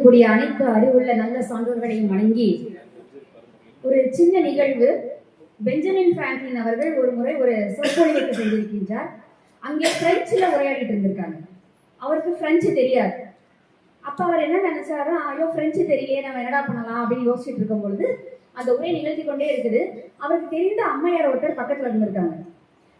இருக்கக்கூடிய அனைத்து அறிவுள்ள நல்ல சான்றோர்களையும் வணங்கி ஒரு சின்ன நிகழ்வு. பெஞ்சமின் பிராங்க்லின் அவர்கள் ஒரு முறை ஒரு சொற்பொழிவுக்கு சென்றிருக்கின்றார். அங்கே பிரெஞ்சில் உரையாடிட்டு இருந்திருக்காங்க. அவருக்கு பிரெஞ்சு தெரியாது. அப்போ அவர் என்ன நினைச்சாரோ ஐயோ பிரெஞ்சு தெரியலையே நம்ம என்னடா பண்ணலாம்? அப்படின்னு யோசிச்சுட்டு இருக்கும் பொழுது அந்த உரை நிகழ்த்தி கொண்டே இருக்குது. அவருக்கு தெரிந்த அம்மையார் ஒருத்தர் பக்கத்தில் இருந்திருக்காங்க.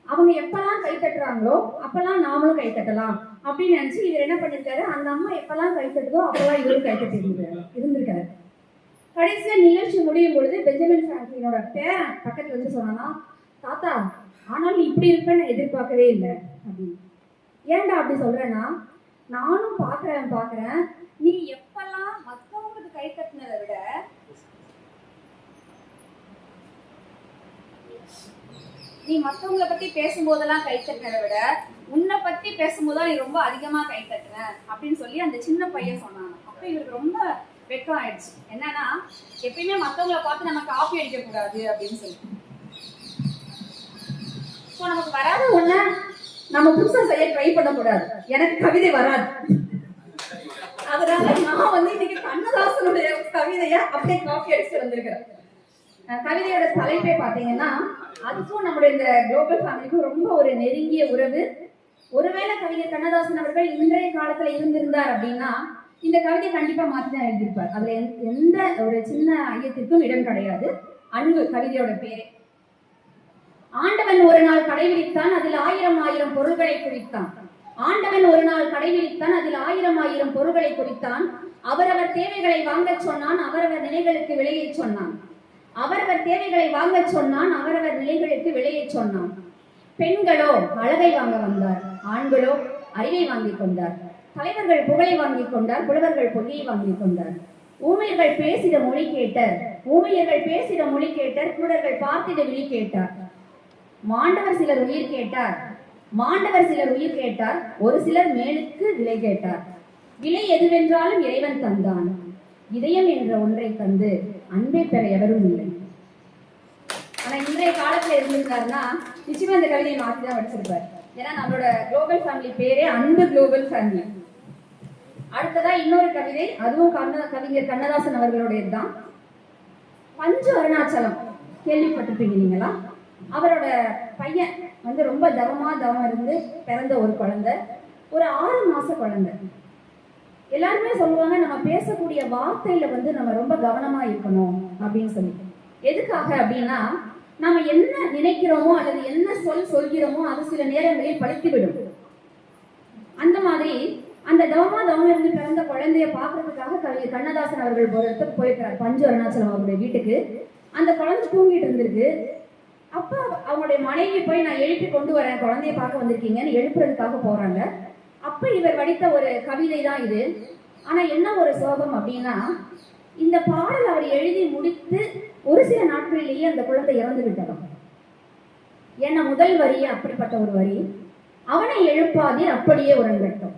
அவங்க எப்பெல்லாம் கை தட்டுறாங்களோ அப்பெல்லாம் நாமளும் கை தட்டலாம். அப்படின்னு நினைச்சு இவர் என்ன பண்ணிருக்காரு? அந்த அம்மா எப்பெல்லாம் கை தட்டுதோ அப்பெல்லாம் இவரும் கை தட்டி இருந்திருக்காரு. இருந்திருக்காரு. கடைசியா நிகழ்ச்சி முடியும் பொழுது பெஞ்சமின் பிராங்க்லினோட பேரன் பக்கத்துல வந்து சொன்னானா தாத்தா ஆனாலும் இப்படி இருப்பேன்னு நான் எதிர்பார்க்கவே இல்லை. அப்படின்னு. ஏன்டா அப்படி சொல்றேன்னா நானும் பாக்குறேன் பாக்குறேன் நீ எப்பெல்லாம் மத்தவங்களுக்கு கை தட்டினதை விட நீ மத்தவங்கள பத்தி பேசும்போதெல்லாம் கை தட்டினதை விட உன்னை பத்தி பேசும்போது நீ ரொம்ப அதிகமா கை தட்டுன அப்படின்னு சொல்லி அந்த சின்ன பையன் சொன்னாங்க. அப்ப இவருக்கு ரொம்ப வெக்கம் ஆயிடுச்சு. என்னன்னா எப்பயுமே மத்தவங்கள பார்த்து நம்ம காப்பி அடிக்க கூடாது அப்படின்னு சொல்லி. இப்போ நமக்கு வராத ஒண்ண நம்ம புதுசா செய்ய ட்ரை பண்ண கூடாது. எனக்கு கவிதை வராது. அதனால நான் வந்து இன்னைக்கு கண்ணதாசனுடைய கவிதைய அப்படியே காப்பி அடிச்சு வந்திருக்கிறேன். கவிதையோட தலைப்பே பார்த்தீங்கன்னா அதுக்கும் நம்முடைய இந்த குளோபல் ஃபேமிலிக்கும் ரொம்ப ஒரு நெருங்கிய உறவு. ஒருவேளை கவிஞர் கண்ணதாசன் அவர்கள் இன்றைய காலத்துல இருந்திருந்தார் அப்படின்னா இந்த கவிதை கண்டிப்பா மாத்தி தான் எழுதியிருப்பார். அதுல எந்த- ஒரு சின்ன ஐயத்திற்கும் இடம் கிடையாது. அன்பு கவிதையோட பேரே. ஆண்டவன் ஒரு நாள் கடைபிடித்தான் அதில் ஆயிரம் ஆயிரம் பொருள்களை குறித்தான். ஆண்டவன் ஒரு நாள் கடைபிடித்தான் அதில் ஆயிரம் ஆயிரம் பொருள்களை குறித்தான். அவரவர் தேவைகளை வாங்கச் சொன்னான் அவரவர் நிலைகளுக்கு விலையை சொன்னான். அவரவர் தேவைகளை வாங்கச் சொன்னான் அவரவர் நிலைகளுக்கு விலையை சொன்னான். பெண்களோ அழகை வாங்க வந்தார். ஆண்களோ அறிவை வாங்கிக் கொண்டார். தலைவர்கள் புகழை வாங்கிக் கொண்டார் புலவர்கள் பொய்யை வாங்கிக் கொண்டார். ஊமையர்கள் பேசிட மொழி கேட்டர். ஊமையர்கள் பேசிட மொழி கேட்டர் குருடர்கள் பார்த்திட விழி கேட்டார். மாண்டவர் சிலர் உயிர் கேட்டார். மாண்டவர் சிலர் உயிர் கேட்டார். ஒரு சிலர் மேலுக்கு விலை கேட்டார். விலை எதுவென்றாலும் இறைவன் தந்தான். இதயம் என்ற ஒன்றை தந்து அன்பை பெற எவரும் இல்லை. ஆனா இன்றைய காலத்துல இருந்திருந்தாருன்னா நிச்சயமா இந்த கவிதையை மாத்தி தான் படிச்சிருப்பார் ஏன்னா நம்மளோட குளோபல் ஃபேமிலி பேரே அன்பு குளோபல் ஃபேமிலி அடுத்ததா இன்னொரு கவிதை அதுவும் கண்ண கவிஞர் கண்ணதாசன் அவர்களுடையது தான் பஞ்ச அருணாச்சலம் கேள்விப்பட்டிருப்பீங்க நீங்களா? அவரோட பையன் வந்து ரொம்ப தவமா தவம் இருந்து பிறந்த ஒரு குழந்தை ஒரு ஆறு மாச குழந்தை. எல்லாருமே சொல்லுவாங்க நம்ம பேசக்கூடிய வார்த்தையில வந்து நம்ம ரொம்ப கவனமா இருக்கணும் அப்படின்னு சொல்லி எதுக்காக அப்படின்னா நம்ம என்ன நினைக்கிறோமோ அல்லது என்ன சொல் சொல்கிறோமோ அது சில நேரங்களில் பழித்துவிடும். அந்த மாதிரி அந்த தவமா தவம் இருந்து பிறந்த குழந்தைய பார்க்கறதுக்காக கவிஞர் கண்ணதாசன் அவர்கள் ஒரு இடத்துக்கு போயிருக்கிறார் பஞ்சு அருணாச்சலம் அவருடைய வீட்டுக்கு. அந்த குழந்தை தூங்கிட்டு இருந்திருக்கு. அப்ப அவங்களுடைய மனைவி போய் நான் எழுப்பி கொண்டு வரேன் குழந்தைய பார்க்க வந்திருக்கீங்கன்னு எழுப்புறதுக்காக போறாங்க. அப்ப இவர் வடித்த ஒரு கவிதை தான் இது. ஆனா என்ன ஒரு சோகம் அப்படின்னா இந்த பாடல் அவர் எழுதி முடித்து ஒரு சில நாட்களிலேயே அந்த குழந்தை இறந்து விட்டதாம் ஏன்னா முதல் வரியே அப்படிப்பட்ட ஒரு வரி அவனை எழுப்பாதீர் அப்படியே உறங்கட்டும்.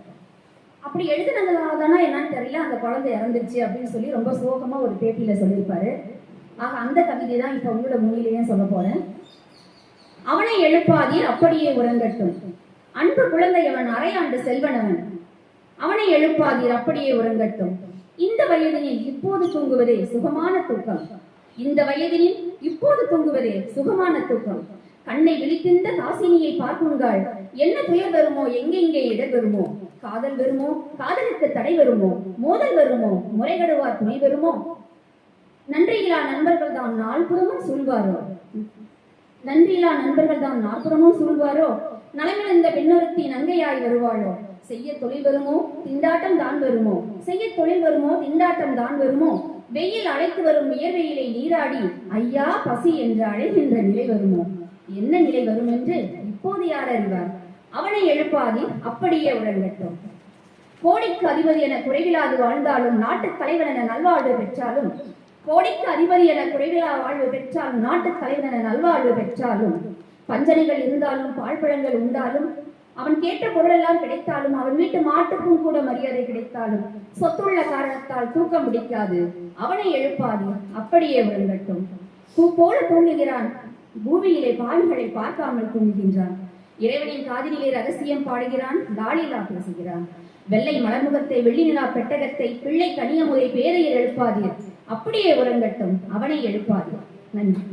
அப்படி எழுதுனதுனால தானே என்னன்னு தெரியல அந்த குழந்தை இறந்துருச்சு அப்படின்னு சொல்லி ரொம்ப சோகமா ஒரு பேட்டியில சொல்லியிருப்பாரு. ஆக அந்த கவிதை தான் இப்ப உங்களோட மொழியிலேயே சொல்ல போறேன். அவனை எழுப்பாதீர் அப்படியே உறங்கட்டும். அன்பு குழந்தையவன் அரையாண்டு செல்வனவன். அவனை எழுப்பாதீர் அப்படியே உறங்கட்டும். இந்த வயதினில் இப்போது தூங்குவதே சுகமான தூக்கம். இந்த வயதினில் இப்போது தூங்குவதே சுகமான தூக்கம். கண்ணை விழித்திருந்த காசினியை பார்க்குங்கள். என்ன துயர் வருமோ எங்கெங்கே இடர் வருமோ? காதல் வருமோ? காதலுக்கு தடை வருமோ? மோதல் வருமோ? முறைகடுவார் துணை வருமோ? நன்றியிலா நண்பர்கள் தான் நாள்புறமும் சொல்வாரோ? நன்றியிலா நண்பர்கள் தான் நாற்புறமும் சூழ்வாரோ நலமிழந்த பெண்ணொருத்தி நங்கையாய் வருவாளோ? செய்ய தொழில் வருமோ? திண்டாட்டம் தான் வருமோ? செய்ய தொழில் வருமோ? திண்டாட்டம் தான் வருமோ? வெயில் அழைத்து வரும் வியர்வெயிலை நீராடி ஐயா பசி என்று அழைகின்ற நிலை வருமோ? என்ன நிலை வரும் என்று இப்போது யார் அறிவார்? அவனை எழுப்பாதி அப்படியே உறங்கட்டும். கோடிக்கு அதிபதி என குறைவிலாது வாழ்ந்தாலும் நாட்டு தலைவன் என நல்வாழ்வு பெற்றாலும் கோடிக்கு அதிபதி என குறைவிலா வாழ்வு பெற்றாலும் நாட்டு தலைவன் என நல்வாழ்வு பெற்றாலும் பஞ்சனைகள் இருந்தாலும் பாழ்பழங்கள் உண்டாலும் அவன் கேட்ட பொருளெல்லாம் கிடைத்தாலும் அவன் வீட்டு மாட்டுக்கும் கூட மரியாதை கிடைத்தாலும் சொத்துள்ள காரணத்தால் தூக்கம் பிடிக்காது. அவனை எழுப்பாது அப்படியே விழுங்கட்டும். பூ போல தூங்குகிறான். பூமியிலே பாவிகளை பார்க்காமல் தூங்குகின்றான். இறைவனின் காதிலே ரகசியம் பாடுகிறான் லாலிலா பேசுகிறான். வெள்ளை மலர்முகத்தை வெள்ளி நிலா பெட்டகத்தை பிள்ளை கனியமுறை பேரையில் எழுப்பாதீர். அப்படியே உறங்கட்டும் அவனை எழுப்பாதீர். நன்றி.